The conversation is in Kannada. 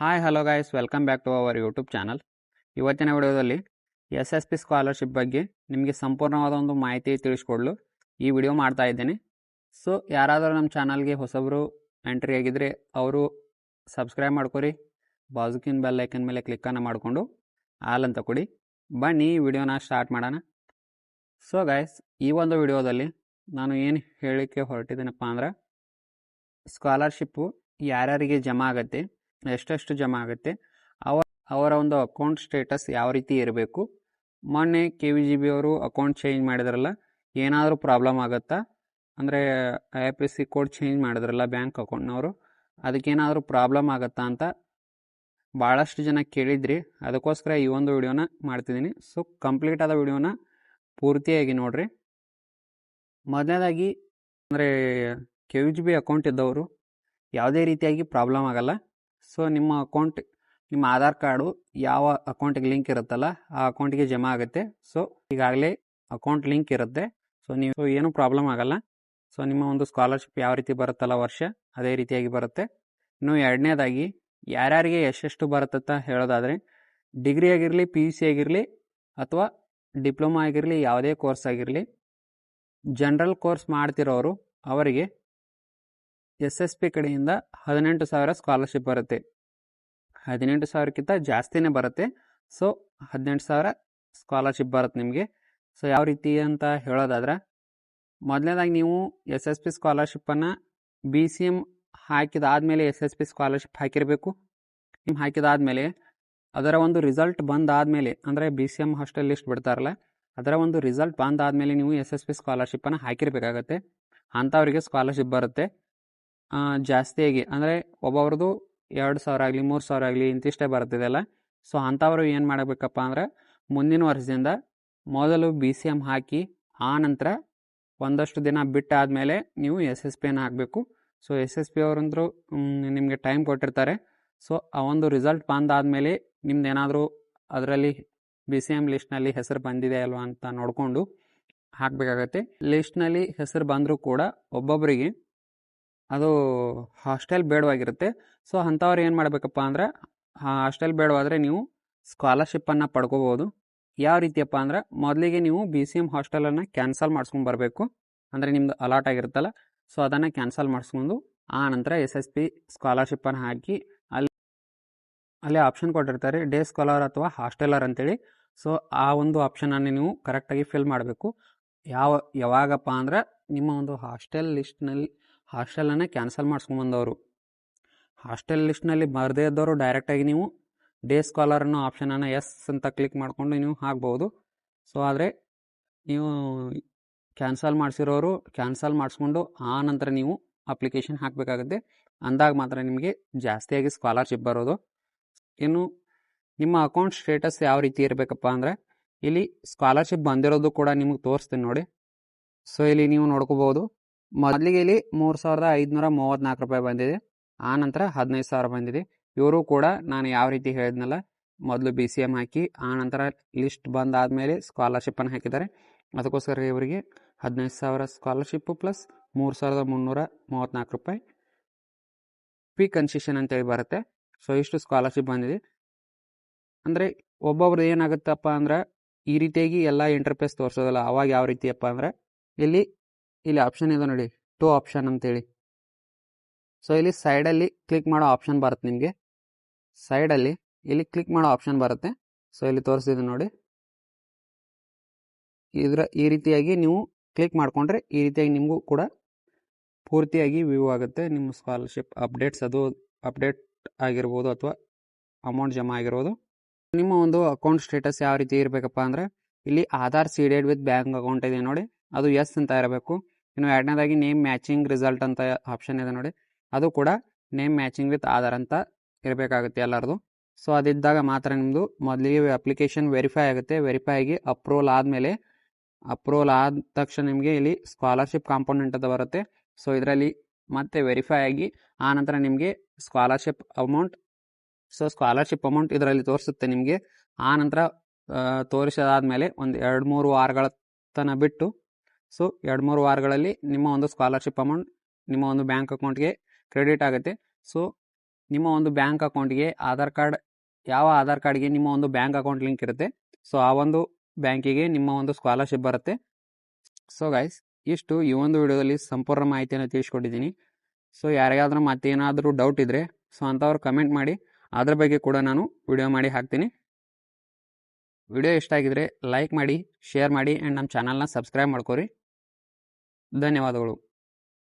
Hi hello guys welcome back to our YouTube channel ಇವತ್ತಿನ ವಿಡಿಯೋದಲ್ಲಿ ಎಸ್ ಎಸ್ ಪಿ ಸ್ಕಾಲರ್ಶಿಪ್ ಬಗ್ಗೆ ನಿಮಗೆ ಸಂಪೂರ್ಣವಾದ ಒಂದು ಮಾಹಿತಿ ತಿಳಿಸ್ಕೊಡ್ಲು. ಈ ವಿಡಿಯೋ ಮಾಡ್ತಾ ಇದ್ದೇನೆ. ಸೊ ಯಾರಾದರೂ ನಮ್ಮ ಚಾನಲ್ಗೆ ಹೊಸಬರು ಎಂಟ್ರಿ ಆಗಿದ್ದರೆ ಅವರು ಸಬ್ಸ್ಕ್ರೈಬ್ ಮಾಡ್ಕೊರಿ. ಬಾಜುಕಿನ ಬೆಲ್ ಐಕನ್ ಮೇಲೆ ಕ್ಲಿಕ್ಕನ್ನು ಮಾಡಿಕೊಂಡು ಆಲ್ ಅಂತ ಕೊಡಿ. ಬನ್ನಿ ವಿಡಿಯೋನ ಸ್ಟಾರ್ಟ್ ಮಾಡೋಣ. ಸೊ ಗಾಯ್ಸ್ ಈ ಒಂದು ವಿಡಿಯೋದಲ್ಲಿ ನಾನು ಏನು ಹೇಳಲಿಕ್ಕೆ ಹೊರಟಿದ್ದೇನಪ್ಪ ಅಂದ್ರೆ ಸ್ಕಾಲರ್ಶಿಪ್ಪು ಯಾರ್ಯಾರಿಗೆ ಜಮಾ ಆಗುತ್ತೆ ಎಷ್ಟೆಷ್ಟು ಜಮಾ ಆಗುತ್ತೆ, ಅವ, ಅವರ ಒಂದು ಅಕೌಂಟ್ ಸ್ಟೇಟಸ್ ಯಾವ ರೀತಿ ಇರಬೇಕು, ಮೊನ್ನೆ ಕೆ ವಿ ಜಿ ಬಿ ಅವರು ಅಕೌಂಟ್ ಚೇಂಜ್ ಮಾಡಿದ್ರಲ್ಲ, ಏನಾದರೂ ಪ್ರಾಬ್ಲಮ್ ಆಗುತ್ತಾ? ಅಂದರೆ I P C code change ಮಾಡಿದ್ರಲ್ಲ ಬ್ಯಾಂಕ್ ಅಕೌಂಟ್ನವರು, ಅದಕ್ಕೇನಾದರೂ ಪ್ರಾಬ್ಲಮ್ ಆಗುತ್ತಾ ಅಂತ ಭಾಳಷ್ಟು ಜನ ಕೇಳಿದ್ರಿ, ಅದಕ್ಕೋಸ್ಕರ ಈ ಒಂದು ವಿಡಿಯೋನ ಮಾಡ್ತಿದ್ದೀನಿ. ಸೊ, ಕಂಪ್ಲೀಟ್ ಆದ ವಿಡಿಯೋನ ಪೂರ್ತಿಯಾಗಿ ನೋಡ್ರಿ. ಮೊದಲನೇದಾಗಿ, ಅಂದರೆ K V G B account ಇದ್ದವರು ಯಾವುದೇ ರೀತಿಯಾಗಿ ಪ್ರಾಬ್ಲಮ್ ಆಗಲ್ಲ. ಸೊ ನಿಮ್ಮ ಅಕೌಂಟ್ ನಿಮ್ಮ ಆಧಾರ್ ಕಾರ್ಡು ಯಾವ ಅಕೌಂಟಿಗೆ ಲಿಂಕ್ ಇರುತ್ತಲ್ಲ, ಆ ಅಕೌಂಟಿಗೆ ಜಮಾ ಆಗುತ್ತೆ. ಸೊ ಈಗಾಗಲೇ ಅಕೌಂಟ್ ಲಿಂಕ್ ಇರುತ್ತೆ. ಸೊ ನೀವು ಏನೂ ಪ್ರಾಬ್ಲಮ್ ಆಗಲ್ಲ. ಸೊ ನಿಮ್ಮ ಒಂದು ಸ್ಕಾಲರ್ಶಿಪ್ ಯಾವ ರೀತಿ ಬರುತ್ತಲ್ಲ ವರ್ಷ, ಅದೇ ರೀತಿಯಾಗಿ ಬರುತ್ತೆ. ಇನ್ನು ಎರಡನೇದಾಗಿ, ಯಾರ್ಯಾರಿಗೆ ಎಷ್ಟೆಷ್ಟು ಬರುತ್ತಂತ ಹೇಳೋದಾದರೆ ಡಿಗ್ರಿ ಆಗಿರಲಿ ಪಿ ಯು ಸಿ ಆಗಿರಲಿ, ಅಥವಾ ಡಿಪ್ಲೊಮಾ ಆಗಿರಲಿ, ಯಾವುದೇ ಕೋರ್ಸ್ ಆಗಿರಲಿ ಜನರಲ್ ಕೋರ್ಸ್ ಮಾಡ್ತಿರೋರು, ಅವರಿಗೆ ಎಸ್ ಎಸ್ ಪಿ ಕಡೆಯಿಂದ ಹದಿನೆಂಟು ಸಾವಿರ ಸ್ಕಾಲರ್ಶಿಪ್ ಬರುತ್ತೆ. ಹದಿನೆಂಟು ಸಾವಿರಕ್ಕಿಂತ ಜಾಸ್ತಿನೇ ಬರುತ್ತೆ. ಸೊ ಹದಿನೆಂಟು ಸಾವಿರ ಸ್ಕಾಲರ್ಶಿಪ್ ಬರುತ್ತೆ ನಿಮಗೆ. ಸೊ ಯಾವ ರೀತಿ ಅಂತ ಹೇಳೋದಾದ್ರೆ, ಮೊದಲನೇದಾಗಿ ನೀವು ಎಸ್ ಎಸ್ ಪಿ ಸ್ಕಾಲರ್ಶಿಪ್ಪನ್ನು ಬಿ ಸಿ ಎಂ ಹಾಕಿದಾದಮೇಲೆ ಎಸ್ ಎಸ್ ಪಿ ಸ್ಕಾಲರ್ಶಿಪ್ ಹಾಕಿರಬೇಕು. ನಿಮ್ಮ ಹಾಕಿದಾದಮೇಲೆ ಅದರ ಒಂದು ರಿಸಲ್ಟ್ ಬಂದಾದಮೇಲೆ, ಅಂದರೆ B C M hostel list ಬಿಡ್ತಾರಲ್ಲ, ಅದರ ಒಂದು ರಿಸಲ್ಟ್ ಬಂದಾದಮೇಲೆ ನೀವು ಎಸ್ ಎಸ್ ಪಿ ಸ್ಕಾಲರ್ಶಿಪ್ಪನ್ನು ಹಾಕಿರಬೇಕಾಗತ್ತೆ. ಅಂಥವ್ರಿಗೆ ಸ್ಕಾಲರ್ಶಿಪ್ ಬರುತ್ತೆ. ಜಾಸ್ತಿಯಾಗಿ ಅಂದರೆ ಒಬ್ಬೊಬ್ರದ್ದು ಎರಡು ಸಾವಿರ ಆಗಲಿ, ಮೂರು ಸಾವಿರ ಆಗಲಿ ಇಂತಿಷ್ಟೇ ಬರ್ತಿದೆಲ್ಲ ಸೊ ಅಂಥವ್ರು ಏನು ಮಾಡಬೇಕಪ್ಪ ಅಂದ್ರೆ, ಮುಂದಿನ ವರ್ಷದಿಂದ ಮೊದಲು ಬಿ ಸಿ ಎಂ ಹಾಕಿ, ಆ ನಂತರ ಒಂದಷ್ಟು ದಿನ ಬಿಟ್ಟಾದಮೇಲೆ ನೀವು ಎಸ್ ಎಸ್ ಪಿಯನ್ನು ಹಾಕಬೇಕು. ಸೊ ಎಸ್ ಎಸ್ ಪಿ ಅವರಂದ್ರು ನಿಮಗೆ ಟೈಮ್ ಕೊಟ್ಟಿರ್ತಾರೆ. ಸೊ ಆ ಒಂದು ರಿಸಲ್ಟ್ ಬಂದಾದಮೇಲೆ ನಿಮ್ದು ಏನಾದರೂ ಅದರಲ್ಲಿ ಬಿ ಸಿ ಎಂ ಲಿಸ್ಟ್ನಲ್ಲಿ ಹೆಸರು ಬಂದಿದೆ ಅಲ್ವಾ ಅಂತ ನೋಡಿಕೊಂಡು ಹಾಕಬೇಕಾಗತ್ತೆ. ಲಿಸ್ಟ್ನಲ್ಲಿ ಹೆಸರು ಬಂದರೂ ಕೂಡ ಒಬ್ಬೊಬ್ಬರಿಗೆ ಅದು ಹಾಸ್ಟೆಲ್ ಬೇಡವಾಗಿರುತ್ತೆ. ಸೊ, ಅಂಥವ್ರು ಏನು ಮಾಡಬೇಕಪ್ಪ ಅಂದ್ರೆ ಹಾಸ್ಟೆಲ್ ಬೇಡವಾದರೆ ನೀವು ಸ್ಕಾಲರ್ಶಿಪ್ಪನ್ನು ಪಡ್ಕೋಬೋದು. ಯಾವ ರೀತಿಯಪ್ಪ ಅಂದ್ರೆ, ಮೊದಲಿಗೆ ನೀವು ಬಿ ಸಿ ಎಂ ಹಾಸ್ಟೆಲನ್ನು ಕ್ಯಾನ್ಸಲ್ ಮಾಡಿಸ್ಕೊಂಡು ಬರಬೇಕು. ಅಂದರೆ ನಿಮ್ದು ಅಲಾಟ್ ಆಗಿರುತ್ತಲ್ಲ, ಸೊ, ಅದನ್ನು ಕ್ಯಾನ್ಸಲ್ ಮಾಡಿಸ್ಕೊಂಡು ಆ ನಂತರ ಎಸ್ ಎಸ್ ಪಿ ಸ್ಕಾಲರ್ಶಿಪ್ಪನ್ನು ಹಾಕಿ ಅಲ್ಲಿ ಅಲ್ಲಿ ಆಪ್ಷನ್ ಕೊಟ್ಟಿರ್ತಾರೆ, ಡೇ ಸ್ಕಾಲರ್ ಅಥವಾ ಹಾಸ್ಟೆಲರ್ ಅಂತೇಳಿ. ಸೊ, ಆ ಒಂದು ಆಪ್ಷನನ್ನು ನೀವು ಕರೆಕ್ಟಾಗಿ ಫಿಲ್ ಮಾಡಬೇಕು. ಯಾವ, ಯಾವಾಗಪ್ಪ ಅಂದ್ರೆ, ನಿಮ್ಮ ಒಂದು ಹಾಸ್ಟೆಲ್ ಲಿಸ್ಟ್ನಲ್ಲಿ ಹಾಸ್ಟೆಲನ್ನು ಕ್ಯಾನ್ಸಲ್ ಮಾಡಿಸ್ಕೊಂಬಂದವರು. ಹಾಸ್ಟೆಲ್ ಲಿಸ್ಟ್ನಲ್ಲಿ ಬರದೇ ಇದ್ದವರು ಡೈರೆಕ್ಟಾಗಿ ನೀವು ಡೇ ಸ್ಕಾಲರ್ ಅನ್ನೋ ಆಪ್ಷನನ್ನು ಎಸ್ ಅಂತ ಕ್ಲಿಕ್ ಮಾಡಿಕೊಂಡು ನೀವು ಹಾಕ್ಬೋದು. ಸೊ, ಆದರೆ ನೀವು ಕ್ಯಾನ್ಸಲ್ ಮಾಡಿಸಿರೋರು ಕ್ಯಾನ್ಸಲ್ ಮಾಡಿಸ್ಕೊಂಡು ಆ ನಂತರ ನೀವು ಅಪ್ಲಿಕೇಶನ್ ಹಾಕಬೇಕಾಗುತ್ತೆ. ಅಂದಾಗ ಮಾತ್ರ ನಿಮಗೆ ಜಾಸ್ತಿಯಾಗಿ ಸ್ಕಾಲರ್ಶಿಪ್ ಬರೋದು. ಇನ್ನು ನಿಮ್ಮ ಅಕೌಂಟ್ ಸ್ಟೇಟಸ್ ಯಾವ ರೀತಿ ಇರಬೇಕಪ್ಪ ಅಂದರೆ ಇಲ್ಲಿ ಸ್ಕಾಲರ್ಶಿಪ್ ಬಂದಿರೋದು ಕೂಡ ನಿಮಗೆ ತೋರಿಸ್ತೀನಿ ನೋಡಿ. ಸೊ, ಇಲ್ಲಿ ನೀವು ನೋಡ್ಕೋಬೋದು. ಮೊದಲಿಗೆ ಇಲ್ಲಿ ಮೂರು ಸಾವಿರದ ಐದುನೂರ ಮೂವತ್ತ್ನಾಲ್ಕು ರೂಪಾಯಿ ಬಂದಿದೆ. ಆ ನಂತರ ಹದಿನೈದು ಸಾವಿರ ಬಂದಿದೆ. ಇವರು ಕೂಡ ನಾನು ಯಾವ ರೀತಿ ಹೇಳಿದ್ನಲ್ಲ, ಮೊದಲು ಬಿ ಸಿ ಎಂ ಹಾಕಿ, ಆ ನಂತರ ಲಿಸ್ಟ್ ಬಂದಾದಮೇಲೆ ಸ್ಕಾಲರ್ಶಿಪ್ಪನ್ನು ಹಾಕಿದ್ದಾರೆ. ಅದಕ್ಕೋಸ್ಕರ ಇವರಿಗೆ ಹದಿನೈದು ಸಾವಿರ ಸ್ಕಾಲರ್ಶಿಪ್ಪು ಪ್ಲಸ್ ಮೂರು ಸಾವಿರದ ಮುನ್ನೂರ ಮೂವತ್ತ್ನಾಲ್ಕು ರೂಪಾಯಿ ಪಿ ಕನ್ಸೆಷನ್ ಅಂತೇಳಿ ಬರುತ್ತೆ. ಸೊ ಇಷ್ಟು ಸ್ಕಾಲರ್ಶಿಪ್ ಬಂದಿದೆ. ಅಂದರೆ ಒಬ್ಬೊಬ್ರದ್ದು ಏನಾಗುತ್ತಪ್ಪ ಅಂದ್ರೆ ಈ ರೀತಿಯಾಗಿ ಎಲ್ಲ ಇಂಟರ್ಫೇಸ್ ತೋರಿಸೋದಲ್ಲ, ಅವಾಗ ಯಾವ ರೀತಿಯಪ್ಪ ಅಂದ್ರೆ ಇಲ್ಲಿ ಇಲ್ಲಿ ಆಪ್ಷನ್ ಇದೆ ನೋಡಿ ಟು ಆಪ್ಷನ್ ಅಂತೇಳಿ. ಸೊ ಇಲ್ಲಿ ಸೈಡಲ್ಲಿ ಕ್ಲಿಕ್ ಮಾಡೋ ಆಪ್ಷನ್ ಬರುತ್ತೆ ನಿಮಗೆ. ಸೈಡಲ್ಲಿ ಇಲ್ಲಿ ಕ್ಲಿಕ್ ಮಾಡೋ ಆಪ್ಷನ್ ಬರುತ್ತೆ. ಸೊ ಇಲ್ಲಿ ತೋರಿಸಿದೆ ನೋಡಿ. ಇದರ, ಈ ರೀತಿಯಾಗಿ ನೀವು ಕ್ಲಿಕ್ ಮಾಡಿಕೊಂಡ್ರೆ ಈ ರೀತಿಯಾಗಿ ನಿಮಗೂ ಕೂಡ ಪೂರ್ತಿಯಾಗಿ ವ್ಯೂ ಆಗುತ್ತೆ. ನಿಮ್ಮ ಸ್ಕಾಲರ್ಶಿಪ್ ಅಪ್ಡೇಟ್ಸ್ ಅದು ಅಪ್ಡೇಟ್ ಆಗಿರ್ಬೋದು ಅಥವಾ ಅಮೌಂಟ್ ಜಮಾ ಆಗಿರ್ಬೋದು. ನಿಮ್ಮ ಒಂದು ಅಕೌಂಟ್ ಸ್ಟೇಟಸ್ ಯಾವ ರೀತಿ ಇರಬೇಕಪ್ಪ ಅಂದರೆ, ಇಲ್ಲಿ Aadhaar seeded with bank account ಇದೆ ನೋಡಿ. ಅದು ಎಸ್ ಅಂತ ಇರಬೇಕು. ಇನ್ನು ಎರಡನೇದಾಗಿ ನೇಮ್ ಮ್ಯಾಚಿಂಗ್ ರಿಸಲ್ಟ್ ಅಂತ ಆಪ್ಷನ್ ಇದೆ ನೋಡಿ. ಅದು ಕೂಡ ನೇಮ್ ಮ್ಯಾಚಿಂಗ್ ವಿತ್ ಆಧಾರ್ ಅಂತ ಇರಬೇಕಾಗುತ್ತೆ ಎಲ್ಲರದು. ಸೊ ಅದಿದ್ದಾಗ ಮಾತ್ರ ನಿಮ್ಮದು ಮೊದಲಿಗೆ ಅಪ್ಲಿಕೇಶನ್ ವೆರಿಫೈ ಆಗುತ್ತೆ. ವೆರಿಫೈ ಆಗಿ ಅಪ್ರೂವಲ್ ಆದಮೇಲೆ ಅಪ್ರೂವಲ್ ಆದ ತಕ್ಷಣ ನಿಮಗೆ ಇಲ್ಲಿ ಸ್ಕಾಲರ್ಶಿಪ್ ಕಾಂಪೋನೆಂಟ್ ಅಂತ ಬರುತ್ತೆ. ಸೊ ಇದರಲ್ಲಿ ಮತ್ತೆ ವೆರಿಫೈ ಆಗಿ ಆ ನಂತರ ನಿಮಗೆ scholarship amount so scholarship amount ಇದರಲ್ಲಿ ತೋರಿಸುತ್ತೆ ನಿಮಗೆ. ಆ ನಂತರ ತೋರಿಸಿದಾದ್ಮೇಲೆ ಒಂದು ಎರಡು ಮೂರು ವಾರಗಳ ತನ ಬಿಟ್ಟು ಸೊ ಎರಡು ಮೂರು ವಾರಗಳಲ್ಲಿ ನಿಮ್ಮ ಒಂದು ಸ್ಕಾಲರ್ಶಿಪ್ ಅಮೌಂಟ್ ನಿಮ್ಮ ಒಂದು ಬ್ಯಾಂಕ್ ಅಕೌಂಟ್ಗೆ ಕ್ರೆಡಿಟ್ ಆಗುತ್ತೆ. ಸೊ ನಿಮ್ಮ ಒಂದು ಬ್ಯಾಂಕ್ ಅಕೌಂಟ್ಗೆ ಆಧಾರ್ ಕಾರ್ಡ್ ಯಾವ ಆಧಾರ್ ಕಾರ್ಡ್ಗೆ ನಿಮ್ಮ ಒಂದು ಬ್ಯಾಂಕ್ ಅಕೌಂಟ್ ಲಿಂಕ್ ಇರುತ್ತೆ. ಸೊ ಆ ಒಂದು ಬ್ಯಾಂಕಿಗೆ ನಿಮ್ಮ ಒಂದು ಸ್ಕಾಲರ್ಶಿಪ್ ಬರುತ್ತೆ. ಸೊ ಗೈಸ್ ಇಷ್ಟು ಈ ಒಂದು ವಿಡಿಯೋದಲ್ಲಿ ಸಂಪೂರ್ಣ ಮಾಹಿತಿಯನ್ನು ತಿಳಿಸ್ಕೊಟ್ಟಿದ್ದೀನಿ. ಸೊ ಯಾರಿಗಾದ್ರೂ ಮತ್ತೇನಾದರೂ ಡೌಟ್ ಇದ್ದರೆ ಸೊ ಅಂಥವ್ರು ಕಮೆಂಟ್ ಮಾಡಿ. ಅದ್ರ ಬಗ್ಗೆ ಕೂಡ ನಾನು ವಿಡಿಯೋ ಮಾಡಿ ಹಾಕ್ತೀನಿ. ವಿಡಿಯೋ ಇಷ್ಟ ಆಗಿದ್ರೆ ಲೈಕ್ ಮಾಡಿ ಶೇರ್ ಮಾಡಿ ಆ್ಯಂಡ್ ನಮ್ಮ ಚಾನಲ್ನ ಸಬ್ಸ್ಕ್ರೈಬ್ ಮಾಡ್ಕೊರಿ. ಧನ್ಯವಾದಗಳು.